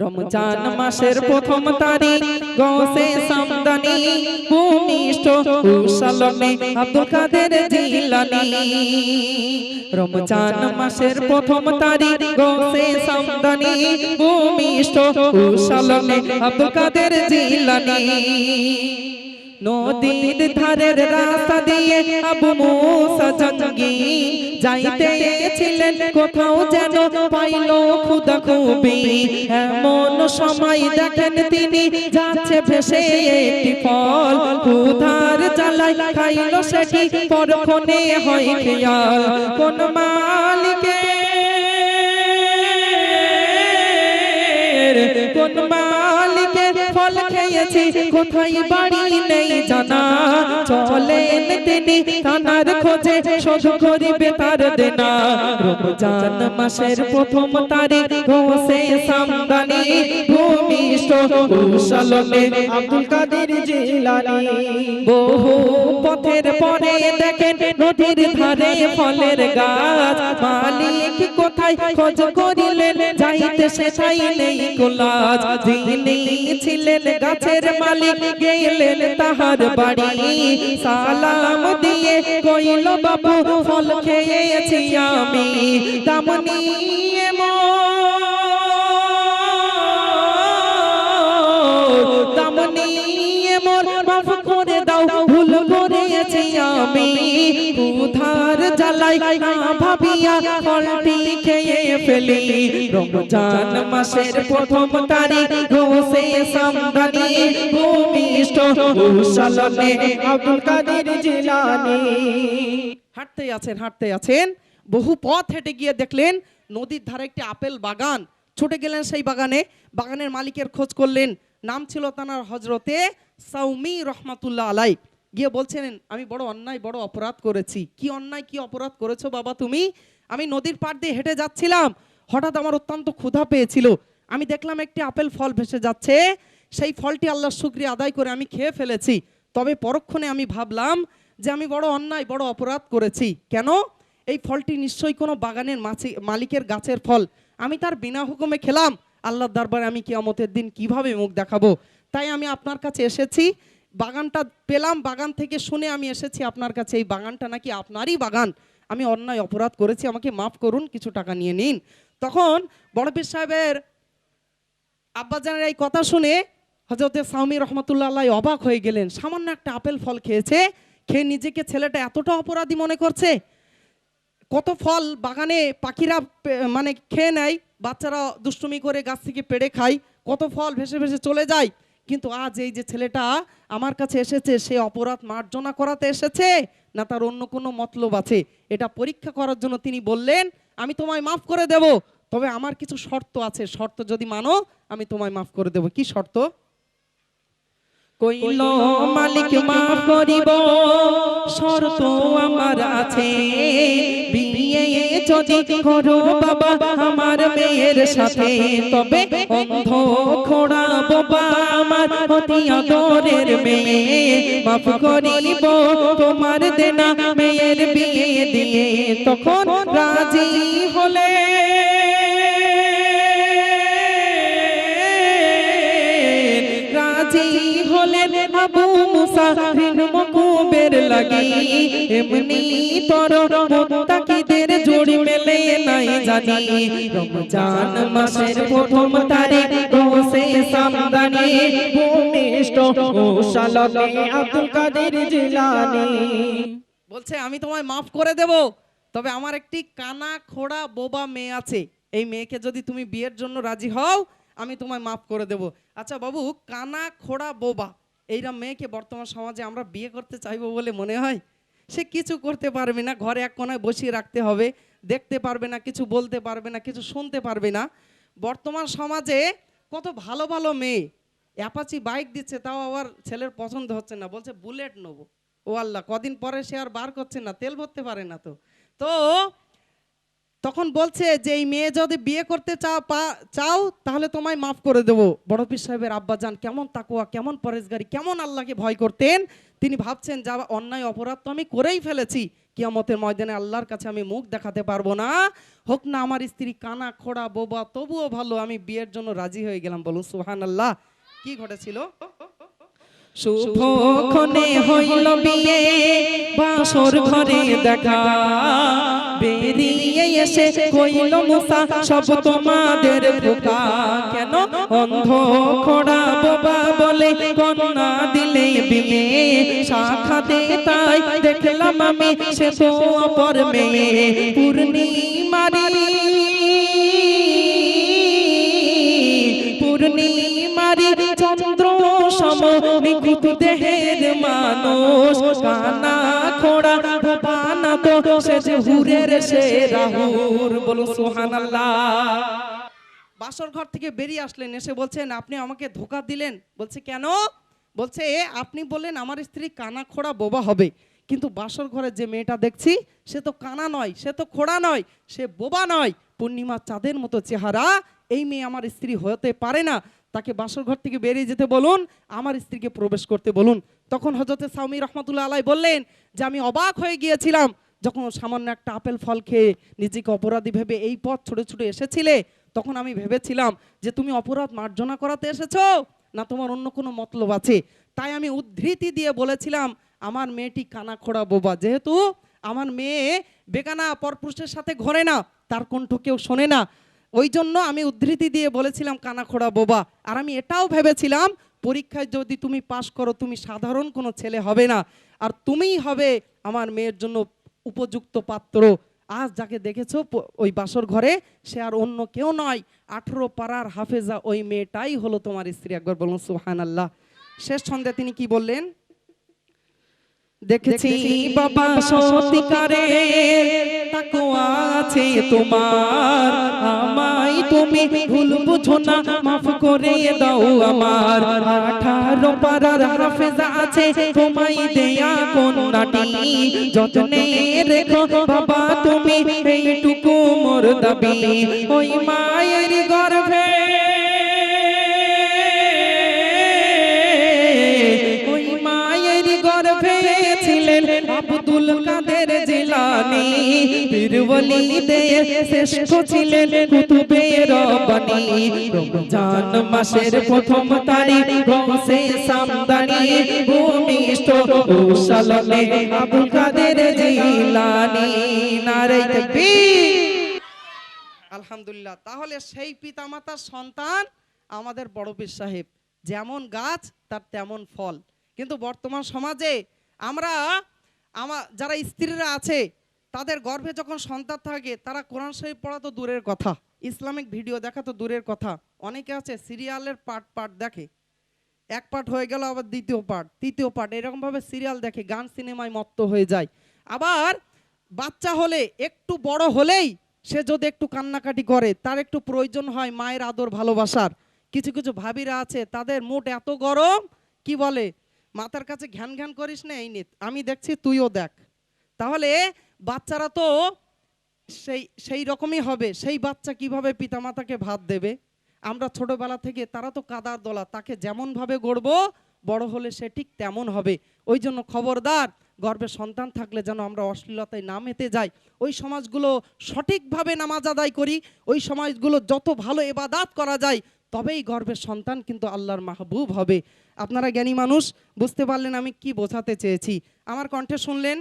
রমজান মাসের প্রথম তারিখ গৌসে সামদানি ভূমিষ্ঠ উসালনে আব্দুল কাদের জিলানি। রমজান মাসের প্রথম তারিখ গৌসে সামদানি ভূমিষ্ঠ উসালনে আব্দুল কাদের জিলানি। নদীর ধারের রাস্তা দিয়ে আবু মুসা জঙ্গি যাইতে ছিলেন কোথাও যেন পাইল খুদা খুবই এমন সময় দেখেন তিনি যাচ্ছে ভেসে একটি ফল ক্ষুধার জ্বালায় খাইল সেটি পরক্ষণে হয় খেয়াল কোন মালিকের কোন মালিকের খেয়েছি কোথায় বাড়ি নেই জানা। চলেন তিনি থানার খোঁজে, শোধ করিবে তার দেনা। রমজান মাসের প্রথম তারিখ হোসে সামদানি ভূমিষ্ঠ কুশলনে আব্দুল কাদের জিলানি। বহু পথের পরে দেখেন নদীর ধারে ফলের গাছ, মালিক কোথায় খোঁজ করিলেন যাইতে সেটাই নেই কোলাজ যিনি ছিলেন গাছের মালিক গেলেন তাহার বাড়ি। সালাম দিয়ে কইল বাবু ফল খেয়েছি আমি। দাম নিয়ে ভাবিয়া ফলটি খেয়ে ফেলি। রমজান মাসের প্রথম তারিখ সামদানি, ভূমিষ্ঠ উসালনে আব্দুল কাদের জিলানি। হাঁটতে আছেন হাঁটতে আছেন। বহু পথ হেঁটে গিয়ে দেখলেন নদীর ধারে একটি আপেল বাগান। ছুটে গেলেন সেই বাগানে। বাগানের মালিকের খোঁজ করলেন। নাম ছিল তানার হজরতে সাউমি রহমাতুল্লাহ আলাই গিয়ে বলছেন আমি বড় অন্যায়, বড় অপরাধ করেছি। কি অন্যায়, কি অপরাধ করেছ বাবা তুমি? আমি নদীর পাড় দিয়ে হেঁটে যাচ্ছিলাম। হঠাৎ আমার অত্যন্ত ক্ষুধা পেয়েছিল। আমি দেখলাম একটি আপেল ফল ভেসে যাচ্ছে। সেই ফলটি আল্লাহর শুক্রিয়া আদায় করে আমি খেয়ে ফেলেছি। তবে পরক্ষণে আমি ভাবলাম যে আমি বড় অন্যায়, বড় অপরাধ করেছি। কেন? এই ফলটি নিশ্চয়ই কোনো বাগানের মাছি- মালিকের গাছের ফল। আমি তার বিনা হুকুমে খেলাম। আল্লাহর দরবারে আমি কিয়ামতের দিন কীভাবে মুখ দেখাবো? তাই আমি আপনার কাছে এসেছি। বাগানটা পেলাম, বাগান থেকে শুনে আমি এসেছি আপনার কাছে। এই বাগানটা নাকি আপনারই বাগান। আমি অন্যায় অপরাধ করেছি, আমাকে মাফ করুন, কিছু টাকা নিয়ে নিন। তখন বড়পীর সাহেবের আব্বাজানের এই কথা শুনে হজরতে সাউমি রহমতুল্লাহ অবাক হয়ে গেলেন। সামান্য একটা আপেল ফল খেয়েছে, খেয়ে নিজেকে ছেলেটা এতটা অপরাধী মনে করছে? কত ফল বাগানে পাখিরা মানে খেয়ে নেয়, বাচ্চারা দুষ্টুমি করে গাছ থেকে পেড়ে খায়, কত ফল ভেসে ভেসে চলে যায়? কিন্তু আজ এই যে ছেলেটা আমার কাছে এসেছে সে অপরাধ মার্জনা করাতে এসেছে না তার অন্য কোনো মতলব আছে। এটা পরীক্ষা করার জন্য তিনি বললেন আমি তোমায় মাফ করে দেব তবে আমার কিছু শর্ত আছে। শর্ত যদি মানো আমি তোমায় মাফ করে দেব। কি শর্ত? কইল মালিক মাফ করিব। শর্ত আমার আছে। বিয়ে যদি করো বাবা, আমার মেয়ের সাথে, তবে অন্ধ খোড়া বাবা আমার অতি আদরের মেয়ে। মাফ করিব, তোমার দেনা মেয়ের বিয়ে দিয়ে তখন রাজি হলে এমনি জোড়ি মেলে নাই জানি। রমজান মাসের প্রথম তারিখ সামদানি, ভূমিষ্ঠ উসালনে আব্দুল কাদের জিলানি। বলছে, আমি তোমায় মাফ করে দেব, তবে আমার একটি কানা খোড়া বোবা মেয়ে আছে। এই মেয়েকে যদি তুমি বিয়ের জন্য রাজি হও, আমি তোমায় মাফ করে দেব। আচ্ছা বাবু, কানা খোড়া বোবা এইরকম মেয়েকে বর্তমান সমাজে আমরা বিয়ে করতে চাইব বলে মনে হয়? সে কিছু করতে পারবে না, ঘরে এক কোনায় বসিয়ে রাখতে হবে, দেখতে পারবে না, কিছু বলতে পারবে না, কিছু শুনতে পারবে না। বর্তমান সমাজে কত ভালো ভালো মেয়ে, অ্যাপাচি বাইক দিচ্ছে, তাও আবার ছেলের পছন্দ হচ্ছে না, বলছে বুলেট নেব। ও আল্লাহ, কদিন পরে সে আর বার করছে না, তেল ভরতে পারে না তো। তো তখন বলছে যে, এই মেয়ে যদি বিয়ে করতে চাও, পা- চাও, তাহলে তোমায় মাফ করে দেবো। বড় পীর সাহেবের আব্বাজান কেমন তাকুয়া, কেমন পরেশগারি কেমন আল্লাহকে ভয় করতেন। তিনি ভাবছেন, যা অন্যায়, অপরাধ তো আমি করেই ফেলেছি। কিয়ামতের ময়দানে আল্লাহর কাছে আমি মুখ দেখাতে পারব না। হোক না, আমার স্ত্রী কানা, খোড়া, বোবা, তবুও ভালো, আমি বিয়ের জন্য রাজি হয়ে গেলাম। বলুন সুহান আল্লাহ কি ঘটেছিল? শুভক্ষণে হইল বিয়ে বাসর ঘরে দেখা। বেরিয়ে এসে কইল মুসা সব তোমাদের খোকা কেন অন্ধ খোড়া বাবা বলে কন্যা দিলে বিয়ে? শাখাতে তাই দেখলাম আমি সে তো অপর মেয়ে। পূর্ণিমারি সম দেহের মানুষ, কানা খোড়া বানা তো সে হুরের সে রাহুর। বলো সুহানাল্লাহ বাসর ঘর থেকে বেরিয়ে আসলেন, এসে বলছেন, আপনি আমাকে ধোকা দিলেন? বলছে, কেন? বলছে, আপনি বললেন আমার স্ত্রী কানা খোড়া বোবা হবে, কিন্তু বাসর ঘরে যে মেয়েটা দেখছি, সে তো কানা নয়, সে তো খোড়া নয়, সে বোবা নয়। পূর্ণিমা চাঁদের মতো চেহারা, এই মেয়ে আমার স্ত্রী হতে পারে না। তাকে বাসর ঘর থেকে বেরিয়ে যেতে বলুন, আমার স্ত্রীকে প্রবেশ করতে বলুন। তখন হজরতে সাউমি রহমতুল্লাহ আলাই বললেন, যে আমি অবাক হয়ে গিয়েছিলাম যখন সামান্য একটা আপেল ফল খেয়ে নিজেকে অপরাধী ভেবে এই পথ ছুটে ছুটে এসেছিলে। তখন আমি ভেবেছিলাম যে তুমি অপরাধ মার্জনা করাতে এসেছ, না তোমার অন্য কোনো মতলব আছে। তাই আমি উদ্ধৃতি দিয়ে বলেছিলাম, আমার মেয়েটি কানা খোড়া বোবা। যেহেতু আমার মেয়ে বেগানা পরপুরুষের সাথে ঘরে না, তার কণ্ঠ কেউ শোনে না। ওই জন্য আমি উদ্ধৃতি দিয়ে বলেছিলাম, কানাখোড়া বোবা। আর আমি এটাও ভেবেছিলাম, পরীক্ষায় যদি তুমি পাশ করো, তুমি সাধারণ কোনো ছেলে হবে না। আর তুমিই হবে আমার মেয়ের জন্য উপযুক্ত পাত্র। আজ যাকে দেখেছ ওই বাসর ঘরে, সে আর অন্য কেউ নয়। আঠেরো পাড়ার হাফেজা ওই মেয়েটাই হলো তোমার স্ত্রী। একবার বলুন সুহান আল্লাহ শেষ ছন্দে তিনি কি বললেন? দেখেছি বাবা সত্যিকারে তাকওয়া আছে তোমার। আমায় তুমি ভুল বুঝো না মাফ করে দাও আমার। আঠারো পাড়ার হাফেজা আছে তোমায় দেয়া কন্যাটি। যত্নে রেখো বাবা তুমি এইটুকু মোর দাবি। ওই মায়ের গর্ভে পীরওয়ালিদের শ্রেষ্ঠ ছিলেন কুতুবে রব্বানি রমজান মাসের প্রথম তারিখ সামদানি, ভূমিষ্ঠ আব্দুল কাদের জিলানি। নারে আলহামদুলিল্লাহ, তাহলে সেই পিতামাতার সন্তান আমাদের বড় পীর সাহেব। যেমন গাছ, তার তেমন ফল। কিন্তু বর্তমান সমাজে আমরা আমার যারা স্ত্রীরা আছে তাদের গর্ভে যখন সন্তান থাকে, তারা কোরআন শরীফ পড়া তো দূরের কথা। ইসলামিক ভিডিও দেখা তো দূরের কথা। অনেকে আছে সিরিয়ালের পার্ট পার্ট দেখে। এক পার্ট হয়ে গেল, আবার দ্বিতীয় পার্ট, তৃতীয় পার্ট। এরকমভাবে সিরিয়াল দেখে, গান সিনেমায় মত্ত হয়ে যায়। আবার বাচ্চা হলে, একটু বড় হলেই সে যদি একটু কান্নাকাটি করে, তার একটু প্রয়োজন হয় মায়ের আদর ভালোবাসার। কিছু কিছু ভাবিরা আছে, তাদের মুড এত গরম, কি বলে, মাথার কাছে ঘ্যান ঘ্যান করিস না, এই নে, আমি দেখছি তুইও দেখ। তাহলে বাচ্চারা তো সেই সেই রকমই হবে। সেই বাচ্চা কীভাবে পিতামাতাকে ভাত দেবে? আমরা ছোটবেলা থেকে তারা তো কাদার দলা, তাকে যেমনভাবে গড়ব, বড় হলে সে ঠিক তেমন হবে। ওই জন্য খবরদার, গর্ভে সন্তান থাকলে যেন আমরা অশ্লীলতায় না মেতে যাই। ওই সমাজগুলো সঠিকভাবে নামাজ আদায় করি, ওই সমাজগুলো যত ভালো এবাদাত করা যায়, তবেই গর্বের সন্তান কিন্তু আল্লাহর মাহবুব হবে। আপনারা জ্ঞানী মানুষ, বুঝতে পারলেন আমি কি বোঝাতে চেয়েছি। আমার কণ্ঠে শুনলেন